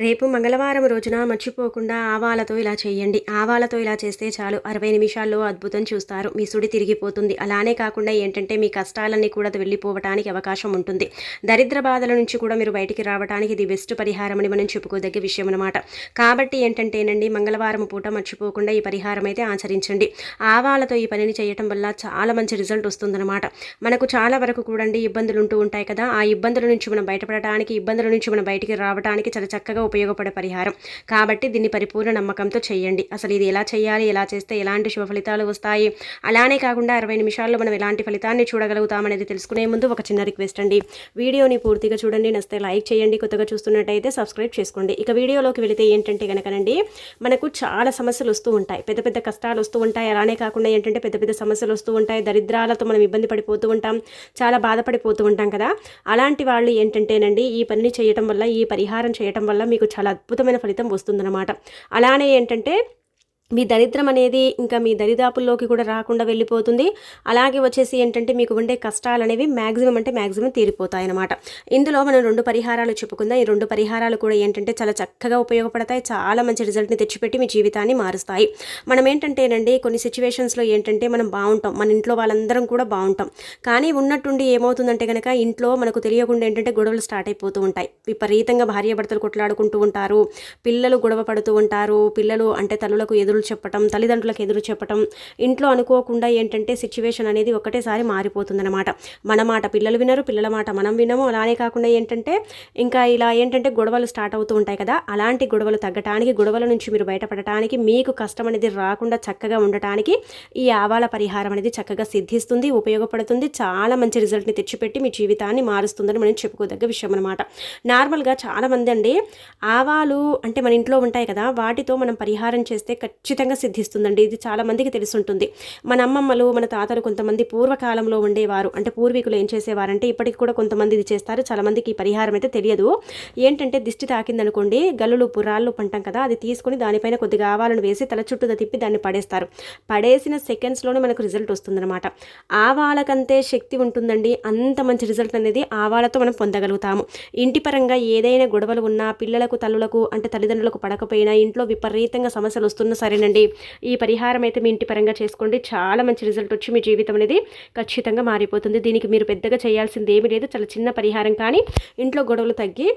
రేపు మంగళవారం రోజున మర్చిపోకుండా ఆవాలతో ఇలా చేయండి. ఆవాలతో ఇలా చేస్తే చాలు. అరవై నిమిషాల్లో అద్భుతం చూస్తారు. మీ సుడి తిరిగిపోతుంది. అలానే కాకుండా ఏంటంటే మీ కష్టాలన్నీ కూడా వెళ్ళిపోవటానికి అవకాశం ఉంటుంది. దరిద్ర బాధల నుంచి కూడా మీరు బయటికి రావడానికి ఇది బెస్ట్ పరిహారం అని మనం చెప్పుకోదగ్గ విషయం అనమాట కాబట్టి ఏంటంటేనండి మంగళవారం పూట మర్చిపోకుండా ఈ పరిహారం అయితే ఆచరించండి. ఆవాలతో ఈ పనిని చేయటం వల్ల చాలా మంచి రిజల్ట్ వస్తుందన్నమాట. మనకు చాలా వరకు కూడా ఇబ్బందులు ఉంటూ ఉంటాయి కదా. ఆ ఇబ్బందుల నుంచి మనం బయటపడటానికి ఇబ్బందుల నుంచి మనం బయటికి రావడానికి చాలా చక్కగా ఉపయోగపడే పరిహారం. కాబట్టి దీన్ని పరిపూర్ణ నమ్మకంతో చేయండి. అసలు ఇది ఎలా చేయాలి ఎలా చేస్తే ఎలాంటి శుభ ఫలితాలు వస్తాయి? అలానే కాకుండా అరవై నిమిషాల్లో మనం ఎలాంటి ఫలితాన్ని చూడగలుగుతామనేది తెలుసుకునే ముందు ఒక చిన్న రిక్వెస్ట్ అండి. వీడియోని పూర్తిగా చూడండి నస్తే లైక్ చేయండి కొత్తగా చూస్తున్నట్టయితే సబ్స్క్రైబ్ చేసుకోండి. ఇక వీడియోలోకి వెళితే ఏంటంటే కనుకనండి మనకు చాలా సమస్యలు వస్తూ ఉంటాయి. పెద్ద పెద్ద కష్టాలు వస్తూ ఉంటాయి. అలానే కాకుండా ఏంటంటే పెద్ద పెద్ద సమస్యలు వస్తూ ఉంటాయి. దరిద్రాలతో మనం ఇబ్బంది పడిపోతూ ఉంటాం. చాలా బాధపడిపోతూ ఉంటాం కదా. అలాంటి వాళ్ళు ఏంటంటేనండి ఈ పనిని చేయటం వల్ల ఈ పరిహారం చేయటం వల్ల మీకు చాలా అద్భుతమైన ఫలితం వస్తుందన్నమాట. అలానే ఏంటంటే మీ దరిద్రం అనేది ఇంకా మీ దరిదాపుల్లోకి కూడా రాకుండా వెళ్ళిపోతుంది. అలాగే వచ్చేసి ఏంటంటే మీకు ఉండే కష్టాలు అనేవి మ్యాక్సిమం అంటే మ్యాక్సిమం తీరిపోతాయి అనమాట ఇందులో మనం రెండు పరిహారాలు చెప్పుకుందాం. ఈ రెండు పరిహారాలు కూడా ఏంటంటే చాలా చక్కగా ఉపయోగపడతాయి. చాలా మంచి రిజల్ట్ని తెచ్చిపెట్టి మీ జీవితాన్ని మారుస్తాయి. మనం ఏంటంటేనండి కొన్ని సిచ్యువేషన్స్లో ఏంటంటే మనం బాగుంటాం. మన ఇంట్లో వాళ్ళందరం కూడా బాగుంటాం. కానీ ఉన్నట్టుండి ఏమవుతుందంటే కనుక ఇంట్లో మనకు తెలియకుండా ఏంటంటే గొడవలు స్టార్ట్ అయిపోతూ ఉంటాయి. విపరీతంగా భార్యాభర్తలు కొట్లాడుకుంటూ ఉంటారు. పిల్లలు గొడవ పడుతూ ఉంటారు. పిల్లలు అంటే తల్లులకు ఎదురు ఎదురు చెప్పటం తల్లిదండ్రులకు ఎదురు చెప్పటం ఇంట్లో అనుకోకుండా ఏంటంటే సిచ్యువేషన్ అనేది ఒకటేసారి మారిపోతుందన్నమాట. మన మాట పిల్లలు వినరు పిల్లల మాట మనం వినము. అలానే కాకుండా ఏంటంటే ఇంకా ఇలా ఏంటంటే గొడవలు స్టార్ట్ అవుతూ ఉంటాయి కదా అలాంటి గొడవలు తగ్గటానికి గొడవల నుంచి మీరు బయటపడటానికి మీకు కష్టం అనేది రాకుండా చక్కగా ఉండటానికి ఈ ఆవాల పరిహారం అనేది చక్కగా సిద్ధిస్తుంది ఉపయోగపడుతుంది చాలా మంచి రిజల్ట్ని తెచ్చిపెట్టి మీ జీవితాన్ని మారుస్తుందని మనం చెప్పుకోదగ్గ విషయం అనమాట నార్మల్గా చాలామంది అండి ఆవాలు అంటే మన ఇంట్లో ఉంటాయి కదా వాటితో మనం పరిహారం చేస్తే ఖచ్చితంగా ఖచ్చితంగా సిద్ధిస్తుందండి. ఇది చాలామందికి తెలుసుంటుంది. మన అమ్మమ్మలు మన తాతలు కొంతమంది పూర్వకాలంలో ఉండేవారు. అంటే పూర్వీకులు ఏం చేసేవారంటే ఇప్పటికి కూడా కొంతమంది ఇది చేస్తారు. చాలామందికి ఈ పరిహారం అయితే తెలియదు. ఏంటంటే దిష్టి తాకిందనుకోండి గల్లులు పురాళ్ళు పంటాం కదా అది తీసుకొని దానిపైన కొద్దిగా ఆవాలను వేసి తల చుట్టూ తిప్పి దాన్ని పడేస్తారు. పడేసిన సెకండ్స్లోనే మనకు రిజల్ట్ వస్తుందన్నమాట. ఆవాలకంతే శక్తి ఉంటుందండి. అంత మంచి రిజల్ట్ అనేది ఆవాలతో మనం పొందగలుగుతాము. ఇంటి పరంగా ఏదైనా గొడవలు ఉన్నా పిల్లలకు తల్లులకు అంటే తల్లిదండ్రులకు పడకపోయినా ఇంట్లో విపరీతంగా సమస్యలు వస్తున్నా సరేనండి. ఈ పరిహారం అయితే మీ ఇంటి పరంగా చేసుకోండి. చాలా మంచి రిజల్ట్ వచ్చి మీ జీవితం అనేది ఖచ్చితంగా మారిపోతుంది. దీనికి మీరు పెద్దగా చేయాల్సింది ఏమీ లేదు. చాలా చిన్న పరిహారం కానీ ఇంట్లో గొడవలు తగ్గి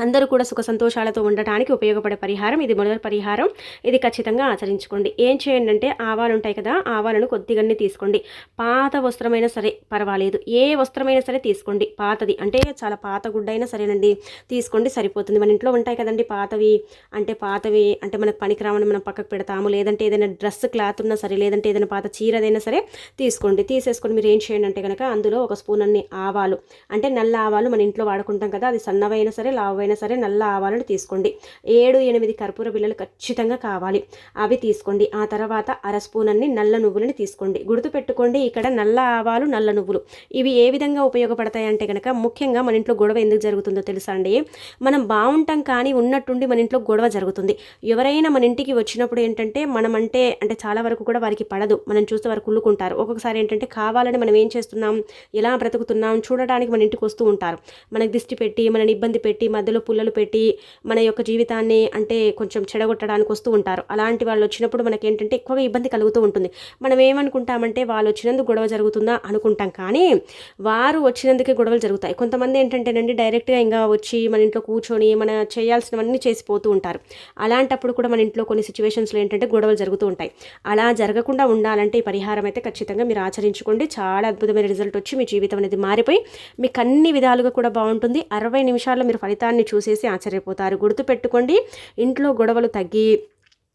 అందరూ కూడా సుఖ సంతోషాలతో ఉండటానికి ఉపయోగపడే పరిహారం ఇది మొదటి పరిహారం. ఇది ఖచ్చితంగా ఆచరించుకోండి. ఏం చేయండి అంటే ఆవాలు ఉంటాయి కదా ఆవాలను కొద్దిగానే తీసుకోండి. పాత వస్త్రమైనా సరే పర్వాలేదు. ఏ వస్త్రమైనా సరే తీసుకోండి. పాతది అంటే చాలా పాత గుడ్డ అయినా సరేనండి. తీసుకోండి సరిపోతుంది. మన ఇంట్లో ఉంటాయి కదండి పాతవి. అంటే పాతవి అంటే మనకు పనికిరామని మనం పక్కకు పెడతాము. లేదంటే ఏదైనా డ్రెస్ క్లాత్ ఉన్నా సరే లేదంటే ఏదైనా పాత చీరదైనా సరే తీసుకోండి. తీసేసుకొని మీరు ఏం చేయండి అంటే కనుక అందులో ఒక స్పూన్ అన్ని ఆవాలు. అంటే నల్ల ఆవాలు మన ఇంట్లో వాడుకుంటాం కదా అది సన్నవైనా సరే లావైనా అయినా సరే నల్ల ఆవాలను తీసుకోండి. ఏడు ఎనిమిది కర్పూర బిళ్ళలు ఖచ్చితంగా కావాలి. అవి తీసుకోండి. ఆ తర్వాత అర స్పూన్ అన్ని నల్ల నువ్వులని తీసుకోండి. గుర్తుపెట్టుకోండి ఇక్కడ నల్ల ఆవాలు నల్ల నువ్వులు. ఇవి ఏ విధంగా ఉపయోగపడతాయి అంటే కనుక ముఖ్యంగా మన ఇంట్లో గొడవ ఎందుకు జరుగుతుందో తెలుసా అండి? మనం బాగుంటాం కానీ ఉన్నట్టుండి మన ఇంట్లో గొడవ జరుగుతుంది. ఎవరైనా మన ఇంటికి వచ్చినప్పుడు ఏంటంటే మనం అంటే అంటే చాలా వరకు కూడా వారికి పడదు. మనం చూస్తే వారు కుళ్ళుకుంటారు. ఒక్కొక్కసారి ఏంటంటే కావాలని మనం ఏం చేస్తున్నాం ఎలా బ్రతుకుతున్నాం చూడడానికి మన ఇంటికి వస్తూ ఉంటారు. మనకు దిష్టి పెట్టి మనని ఇబ్బంది పెట్టి మధ్యలో పుల్లలు పెట్టి మన యొక్క జీవితాన్ని అంటే కొంచెం చెడగొట్టడానికి వస్తూ ఉంటారు. అలాంటి వాళ్ళు వచ్చినప్పుడు మనకి ఏంటంటే ఎక్కువగా ఇబ్బంది కలుగుతూ ఉంటుంది. మనం ఏమనుకుంటామంటే వాళ్ళు వచ్చినందుకు గొడవ జరుగుతుందా అనుకుంటాం. కానీ వారు వచ్చినందుకే గొడవలు జరుగుతాయి. కొంతమంది ఏంటంటేనండి డైరెక్ట్గా ఇంకా వచ్చి మన ఇంట్లో కూర్చొని మన చేయాల్సినవన్నీ చేసిపోతూ ఉంటారు. అలాంటప్పుడు కూడా మన ఇంట్లో కొన్ని సిచ్యువేషన్స్లో ఏంటంటే గొడవలు జరుగుతూ ఉంటాయి. అలా జరగకుండా ఉండాలంటే ఈ పరిహారం అయితే ఖచ్చితంగా మీరు ఆచరించుకోండి. చాలా అద్భుతమైన రిజల్ట్ వచ్చి మీ జీవితం అనేది మారిపోయి మీకు అన్ని విధాలుగా కూడా బాగుంటుంది. అరవై నిమిషాల్లో మీరు ఫలితాన్ని చూసేసి ఆశ్చర్యపోతారు. గుర్తుపెట్టుకోండి ఇంట్లో గొడవలు తగ్గి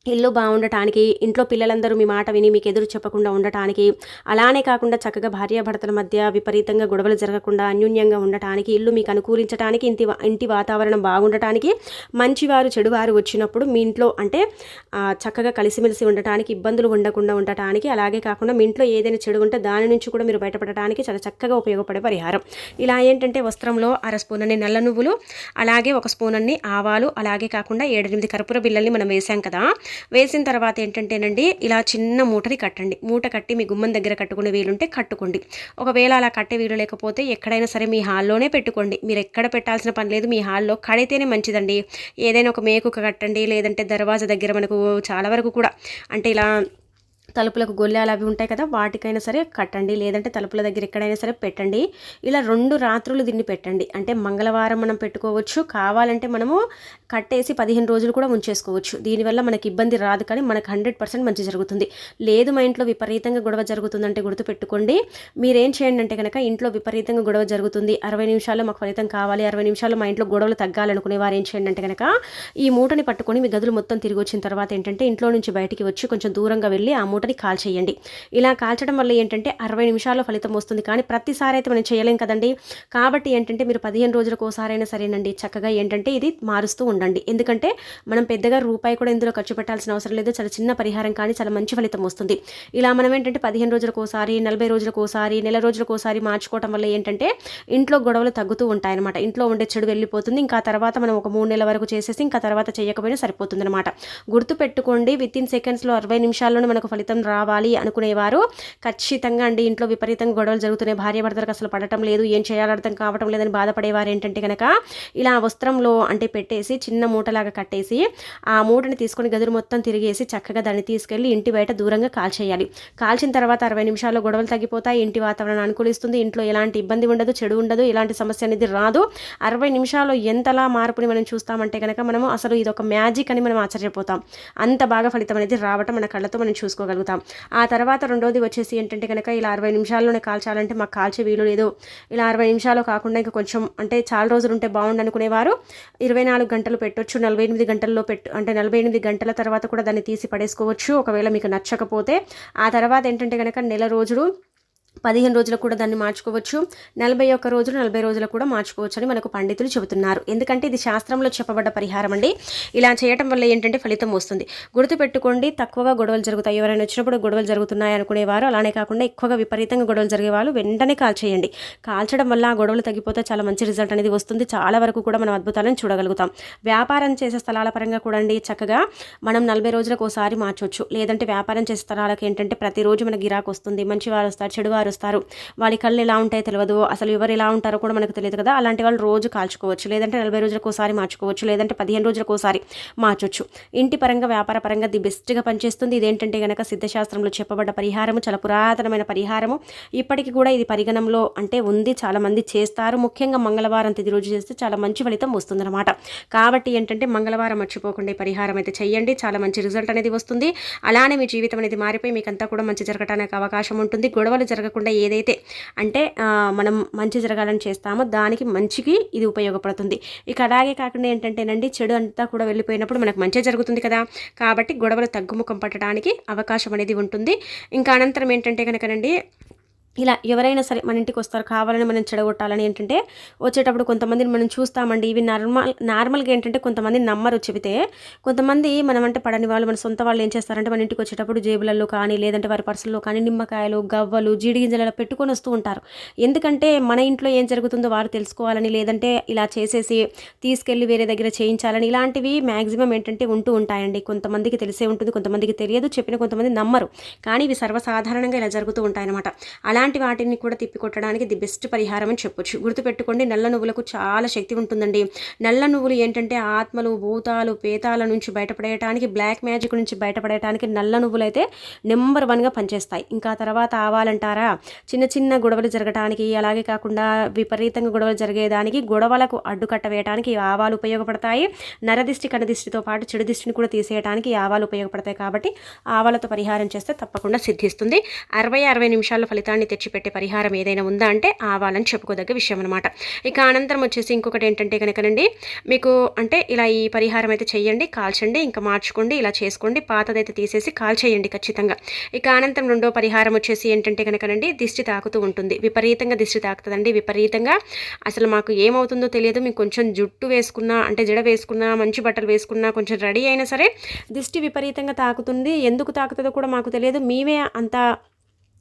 ఇల్లు బాగుండటానికి ఇంట్లో పిల్లలందరూ మీ మాట విని మీకు ఎదురు చెప్పకుండా ఉండటానికి అలానే కాకుండా చక్కగా భార్యాభర్తల మధ్య విపరీతంగా గొడవలు జరగకుండా అన్యూన్యంగా ఉండటానికి ఇల్లు మీకు అనుకూలించడానికి ఇంటి ఇంటి వాతావరణం బాగుండటానికి మంచివారు చెడువారు వచ్చినప్పుడు మీ ఇంట్లో అంటే చక్కగా కలిసిమెలిసి ఉండటానికి ఇబ్బందులు ఉండకుండా ఉండటానికి అలాగే కాకుండా మీ ఇంట్లో ఏదైనా చెడు ఉంటే దాని నుంచి కూడా మీరు బయటపడటానికి చాలా చక్కగా ఉపయోగపడే పరిహారం. ఇలా ఏంటంటే వస్త్రంలో అర స్పూన్ అన్ని నల్ల నువ్వులు అలాగే ఒక స్పూన్ అన్ని ఆవాలు అలాగే కాకుండా ఏడెనిమిది కర్పూర బిల్లల్ని మనం వేసాం కదా వేసిన తర్వాత ఏంటంటేనండి ఇలా చిన్న మూటని కట్టండి. మూట కట్టి మీ గుమ్మం దగ్గర కట్టుకునే వీలుంటే కట్టుకోండి. ఒకవేళ అలా కట్టే వీలు లేకపోతే ఎక్కడైనా సరే మీ హాల్లోనే పెట్టుకోండి. మీరు ఎక్కడ పెట్టాల్సిన పని లేదు మీ హాల్లో కడితేనే మంచిదండి. ఏదైనా ఒక మేకు కట్టండి లేదంటే దర్వాజా దగ్గర మనకు చాలా వరకు కూడా అంటే ఇలా తలుపులకు గొల్లెలు అవి ఉంటాయి కదా వాటికైనా సరే కట్టండి. లేదంటే తలుపుల దగ్గర ఎక్కడైనా సరే పెట్టండి. ఇలా రెండు రాత్రులు దీన్ని పెట్టండి. అంటే మంగళవారం మనం పెట్టుకోవచ్చు. కావాలంటే మనము కట్టేసి పదిహేను రోజులు కూడా ఉంచేసుకోవచ్చు. దీనివల్ల మనకి ఇబ్బంది రాదు కానీ మనకు హండ్రెడ్ పర్సెంట్ మంచి జరుగుతుంది. లేదు మా ఇంట్లో విపరీతంగా గొడవ జరుగుతుందంటే గుర్తుపెట్టుకోండి. మీరేం చేయండి అంటే కనుక ఇంట్లో విపరీతంగా గొడవ జరుగుతుంది. అరవై నిమిషాల్లో మాకు ఫలితం కావాలి. అరవై నిమిషాల్లో మా ఇంట్లో గొడవలు తగ్గాలనుకునే వారు ఏం చేయండి అంటే కనుక ఈ మూటని పట్టుకొని మీ గదులు మొత్తం తిరిగి వచ్చిన తర్వాత ఏంటంటే ఇంట్లో నుంచి బయటికి వచ్చి కొంచెం దూరంగా వెళ్ళి ఆ మూటని కాల్చేయండి ఇలా కాల్చడం వల్ల ఏంటంటే అరవై నిమిషాల్లో ఫలితం వస్తుంది. కానీ ప్రతిసారి అయితే మనం చేయలేం కదండి. కాబట్టి ఏంటంటే మీరు పదిహేను రోజులకు ఒకసారైనా సరేనండి. చక్కగా ఏంటంటే ఇది మారుస్తూ ఉండండి. ఎందుకంటే మనం పెద్దగా రూపాయి కూడా ఇందులో ఖర్చు పెట్టాల్సిన అవసరం లేదు. చాలా చిన్న పరిహారం కానీ చాలా మంచి ఫలితం వస్తుంది. ఇలా మనం ఏంటంటే పదిహేను రోజులకు ఒకసారి నలభై రోజులకు ఒకసారి నెల రోజులకు ఒకసారి మార్చుకోవటం వల్ల ఏంటంటే ఇంట్లో గొడవలు తగ్గుతూ ఉంటాయన్నమాట. ఇంట్లో ఉండే చెడు వెళ్ళిపోతుంది. ఇంకా తర్వాత మనం ఒక మూడు నెలల వరకు చేసేసి ఇంకా తర్వాత చేయకపోయినా సరిపోతుంది అనమాట గుర్తు పెట్టుకోండి విత్ ఇన్ సెకండ్స్లో అరవై నిమిషాల్లోనే మనకు ఫలితం రావాలి అనుకునేవారు. ఖచ్చితంగా అండి ఇంట్లో విపరీతంగా గొడవలు జరుగుతున్నాయి భార్య భర్తలకు అసలు పడటం లేదు ఏం చేయాలో అర్థం కావటం లేదని బాధపడేవారు ఏంటంటే కనుక ఇలా వస్త్రంలో అంటే పెట్టేసి చిన్న మూటలాగా కట్టేసి ఆ మూటని తీసుకొని గదులు మొత్తం తిరిగేసి చక్కగా దాన్ని తీసుకెళ్ళి ఇంటి బయట దూరంగా కాల్చేయాలి. కాల్చిన తర్వాత అరవై నిమిషాల్లో గొడవలు తగ్గిపోతాయి ఇంటి వాతావరణం అనుకూలిస్తుంది ఇంట్లో ఎలాంటి ఇబ్బంది ఉండదు చెడు ఉండదు ఇలాంటి సమస్య అనేది రాదు. అరవై నిమిషాల్లో ఎంతలా మార్పుని మనం చూస్తామంటే కనుక మనము అసలు ఇది ఒక మ్యాజిక్ అని మనం ఆశ్చర్యపోతాం. అంత బాగా ఫలితం అనేది రావటం మన కళ్ళతో మనం చూసుకోగలుగుతాం. ఆ తర్వాత రెండోది వచ్చేసి ఏంటంటే కనుక ఇలా అరవై నిమిషాల్లోనే కాల్చాలంటే మాకు కాల్చే వీలు లేదు. ఇలా అరవై నిమిషాలు కాకుండా ఇంకా కొంచెం అంటే చాలా రోజులు ఉంటే బాగుండు అనుకునేవారు ఇరవై నాలుగు గంటలు పెట్టొచ్చు నలభై ఎనిమిది గంటల్లో పెట్టు అంటే నలభై ఎనిమిది గంటల తర్వాత కూడా దాన్ని తీసి పడేసుకోవచ్చు. ఒకవేళ మీకు నచ్చకపోతే. ఆ తర్వాత ఏంటంటే కనుక నెల రోజులు పదిహేను రోజులకు కూడా దాన్ని మార్చుకోవచ్చు. నలభై ఒక్క రోజులు నలభై రోజులకు కూడా మార్చుకోవచ్చు అని మనకు పండితులు చెబుతున్నారు. ఎందుకంటే ఇది శాస్త్రంలో చెప్పబడ్డ పరిహారం అండి. ఇలా చేయటం వల్ల ఏంటంటే ఫలితం వస్తుంది. గుర్తుపెట్టుకోండి తక్కువగా గొడవలు జరుగుతాయి. ఎవరైనా వచ్చినప్పుడు గొడవలు జరుగుతున్నాయి అనుకునేవారు అలానే కాకుండా ఎక్కువగా విపరీతంగా గొడవలు జరిగే వాళ్ళు వెంటనే కాల్చేయండి కాల్చడం వల్ల ఆ గొడవలు తగ్గిపోతే చాలా మంచి రిజల్ట్ అనేది వస్తుంది. చాలా వరకు కూడా మనం అద్భుతాలను చూడగలుగుతాం. వ్యాపారం చేసే స్థలాల పరంగా కూడా అండి చక్కగా మనం నలభై రోజులకు ఒకసారి మార్చవచ్చు లేదంటే వ్యాపారం చేసే స్థలాలకు ఏంటంటే ప్రతిరోజు మన గిరాకు వస్తుంది మంచి వారు వస్తారు చెడు వారు వాళ్ళ కళ్ళు ఎలా ఉంటాయో తెలియదు అసలు ఎవరు ఎలా ఉంటారో కూడా మనకు తెలియదు కదా. అలాంటి వాళ్ళు రోజు కాల్చుకోవచ్చు. లేదంటే నలభై రోజులకు ఒకసారి మార్చుకోవచ్చు. లేదంటే పదిహేను రోజులకు ఒకసారి మార్చొచ్చు. ఇంటి పరంగా వ్యాపార పరంగా ది బెస్ట్గా పనిచేస్తుంది. ఇదేంటంటే కనుక సిద్ధశాస్త్రంలో చెప్పబడ్డ పరిహారము చాలా పురాతనమైన పరిహారము. ఇప్పటికీ కూడా ఇది పరిగణంలో అంటే ఉంది. చాలామంది చేస్తారు. ముఖ్యంగా మంగళవారం తిది రోజు చేస్తే చాలా మంచి ఫలితం వస్తుందన్నమాట. కాబట్టి ఏంటంటే మంగళవారం మర్చిపోకుండా పరిహారం అయితే చేయండి చాలా మంచి రిజల్ట్ అనేది వస్తుంది. అలానే మీ జీవితం అనేది మారిపోయి మీకంతా కూడా మంచి జరగడానికి అవకాశం ఉంటుంది. గొడవలు జరగకుండా ఏదైతే అంటే మనం మంచి జరగాలని చేస్తామో దానికి మంచికి ఇది ఉపయోగపడుతుంది. ఇక అలాగే కాకుండా ఏంటంటేనండి చెడు అంతా కూడా వెళ్ళిపోయినప్పుడు మనకు మంచి జరుగుతుంది కదా. కాబట్టి గొడవలు తగ్గుముఖం పట్టడానికి అవకాశం అనేది ఉంటుంది. ఇంకా అనంతరం ఏంటంటే కనుకనండి ఇలా ఎవరైనా సరే మన ఇంటికి వస్తారు కావాలని మనం చెడగొట్టాలని ఏంటంటే వచ్చేటప్పుడు కొంతమందిని మనం చూస్తామండి. ఇవి నార్మల్ నార్మల్గా ఏంటంటే కొంతమంది నమ్మరు చెబితే కొంతమంది మనం అంటే పడని వాళ్ళు మన సొంత వాళ్ళు ఏం చేస్తారంటే మన ఇంటికి వచ్చేటప్పుడు జేబులలో కానీ లేదంటే వారి పర్సుల్లో కానీ నిమ్మకాయలు గవ్వలు జీడి గింజలలో పెట్టుకొని వస్తూ ఉంటారు. ఎందుకంటే మన ఇంట్లో ఏం జరుగుతుందో వారు తెలుసుకోవాలని లేదంటే ఇలా చేసేసి తీసుకెళ్ళి వేరే దగ్గర చేయించాలని ఇలాంటివి మ్యాక్సిమం ఏంటంటే ఉంటూ ఉంటాయండి. కొంతమందికి తెలిసే ఉంటుంది కొంతమందికి తెలియదు చెప్పిన కొంతమంది నమ్మరు. కానీ ఇవి సర్వసాధారణంగా ఇలా జరుగుతూ ఉంటాయన్నమాట. అలాంటి వాటిని కూడా తిప్పికొట్టడానికి ది బెస్ట్ పరిహారం అని చెప్పొచ్చు. గుర్తుపెట్టుకోండి నల్ల నువ్వులకు చాలా శక్తి ఉంటుందండి. నల్ల నువ్వులు ఏంటంటే ఆత్మలు భూతాలు పేతాల నుంచి బయటపడేయడానికి బ్లాక్ మ్యాజిక్ నుంచి బయటపడేయడానికి నల్ల నువ్వులు అయితే నెంబర్ వన్గా పనిచేస్తాయి. ఇంకా తర్వాత ఆవాలంటారా? చిన్న చిన్న గొడవలు జరగడానికి అలాగే కాకుండా విపరీతంగా గొడవలు జరిగేదానికి గొడవలకు అడ్డుకట్ట వేయడానికి ఆవాలు ఉపయోగపడతాయి. నరదిష్టి కనదిష్టితో పాటు చెడు దిష్టిని కూడా తీసేయడానికి ఆవాలు ఉపయోగపడతాయి కాబట్టి ఆవాలతో పరిహారం చేస్తే తప్పకుండా సిద్ధిస్తుంది. అరవై అరవై నిమిషాల ఫలితాన్ని తెచ్చిపెట్టే పరిహారం ఏదైనా ఉందా అంటే ఆవాలని చెప్పుకోదగ్గ విషయం అనమాట ఇక అనంతరం వచ్చేసి ఇంకొకటి ఏంటంటే కనుకనండి మీకు అంటే ఇలా ఈ పరిహారం అయితే చేయండి కాల్చండి ఇంకా మార్చుకోండి ఇలా చేసుకోండి పాతదైతే తీసేసి కాల్చేయండి ఖచ్చితంగా. ఇక అనంతరం రెండో పరిహారం వచ్చేసి ఏంటంటే కనుకనండి దిష్టి తాకుతూ ఉంటుంది. విపరీతంగా దిష్టి తాకుతుందండి విపరీతంగా. అసలు మాకు ఏమవుతుందో తెలియదు మీకు కొంచెం జుట్టు వేసుకున్నా అంటే జడ వేసుకున్నా మంచి బట్టలు వేసుకున్నా కొంచెం రెడీ అయినా సరే దిష్టి విపరీతంగా తాకుతుంది. ఎందుకు తాకుతుందో కూడా మాకు తెలియదు. మేమే అంత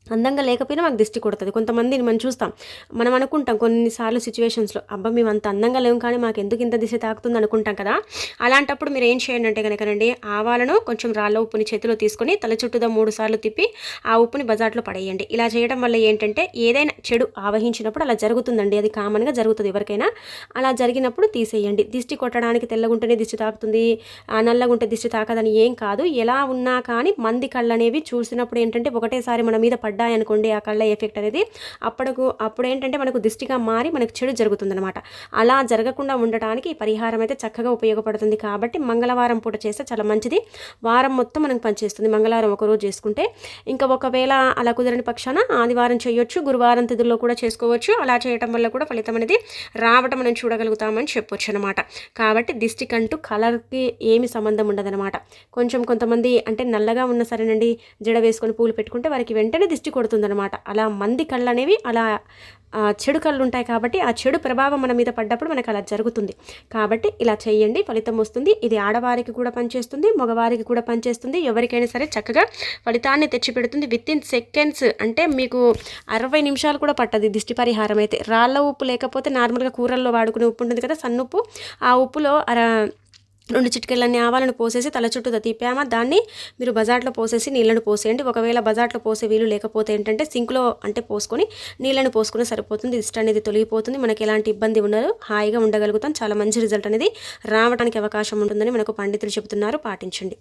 అందంగా లేకపోయినా మాకు దిష్టి కొడుతుంది. కొంతమందిని మనం చూస్తాం. మనం అనుకుంటాం కొన్నిసార్లు సిచ్యువేషన్స్లో అబ్బా మేము అంత అందంగా లేము కానీ మాకు ఎందుకు ఇంత దిశ తాకుతుంది అనుకుంటాం కదా. అలాంటప్పుడు మీరు ఏం చేయండి అంటే కనుకనండి ఆవాలను కొంచెం రాళ్ళ ఉప్పుని చేతిలో తీసుకొని తల చుట్టూదా మూడు సార్లు తిప్పి ఆ ఉప్పుని బజార్లో పడేయండి. ఇలా చేయడం వల్ల ఏంటంటే ఏదైనా చెడు ఆవహించినప్పుడు అలా జరుగుతుందండి. అది కామన్గా జరుగుతుంది ఎవరికైనా. అలా జరిగినప్పుడు తీసేయండి. దిష్టి కొట్టడానికి తెల్లగుంటేనే దిష్టి తాకుతుంది. ఆ నల్లగుంటే దిష్టి తాకదని ఏం కాదు. ఎలా ఉన్నా కానీ మంది కళ్ళు అనేవి చూసినప్పుడు ఏంటంటే ఒకటేసారి మన మీద పడ్డాయనుకోండి ఆ కళ్ళ ఎఫెక్ట్ అనేది అప్పటికు అప్పుడు ఏంటంటే మనకు దిష్టిగా మారి మనకు చెడు జరుగుతుందనమాట అలా జరగకుండా ఉండటానికి ఈ పరిహారం అయితే చక్కగా ఉపయోగపడుతుంది. కాబట్టి మంగళవారం పూట చేస్తే చాలా మంచిది. వారం మొత్తం మనకు పనిచేస్తుంది. మంగళవారం ఒకరోజు చేసుకుంటే ఇంకా ఒకవేళ అలా కుదరని పక్షాన ఆదివారం చేయొచ్చు గురువారం తిథుల్లో కూడా చేసుకోవచ్చు. అలా చేయటం వల్ల కూడా ఫలితం అనేది రావటం మనం చూడగలుగుతామని చెప్పొచ్చు అనమాట కాబట్టి దిష్టికంటూ కలర్కి ఏమి సంబంధం ఉండదనమాట కొంచెం కొంతమంది అంటే నల్లగా ఉన్న సరేనండి జడ వేసుకొని పూలు పెట్టుకుంటే వారికి వెంటనే దిష్టి కొడుతుందన్నమాట. అలా మంది కళ్ళు అనేవి అలా ఆ, చెడు కళ్ళు ఉంటాయి కాబట్టి ఆ చెడు ప్రభావం మన మీద పడ్డప్పుడు మనకు అలా జరుగుతుంది. కాబట్టి ఇలా చేయండి ఫలితం వస్తుంది. ఇది ఆడవారికి కూడా పనిచేస్తుంది మగవారికి కూడా పనిచేస్తుంది. ఎవరికైనా సరే చక్కగా ఫలితాన్ని తెచ్చిపెడుతుంది. విత్ ఇన్ సెకండ్స్ అంటే మీకు అరవై నిమిషాలు కూడా పట్టదు దిష్టి పరిహారం అయితే. రాళ్ళ ఉప్పు లేకపోతే నార్మల్గా కూరల్లో వాడుకునే ఉప్పు ఉంటుంది కదా సన్నుప్పు. ఆ ఉప్పులో అర రెండు చిటికెళ్ళన్ని ఆవాలను పోసేసి తల చుట్టూ తిప్పామా? దాన్ని మీరు బజార్లో పోసేసి నీళ్ళను పోసేయండి. ఒకవేళ బజార్లో పోసే వీలు లేకపోతే ఏంటంటే సింక్లో అంటే పోసుకొని నీళ్ళను పోసుకుని సరిపోతుంది. ఇష్ట అనేది తొలగిపోతుంది. మనకి ఎలాంటి ఇబ్బంది ఉండదు. హాయిగా ఉండగలుగుతాం. చాలా మంచి రిజల్ట్ అనేది రావడానికి అవకాశం ఉంటుందని మనకు పండితులు చెబుతున్నారు. పాటించండి.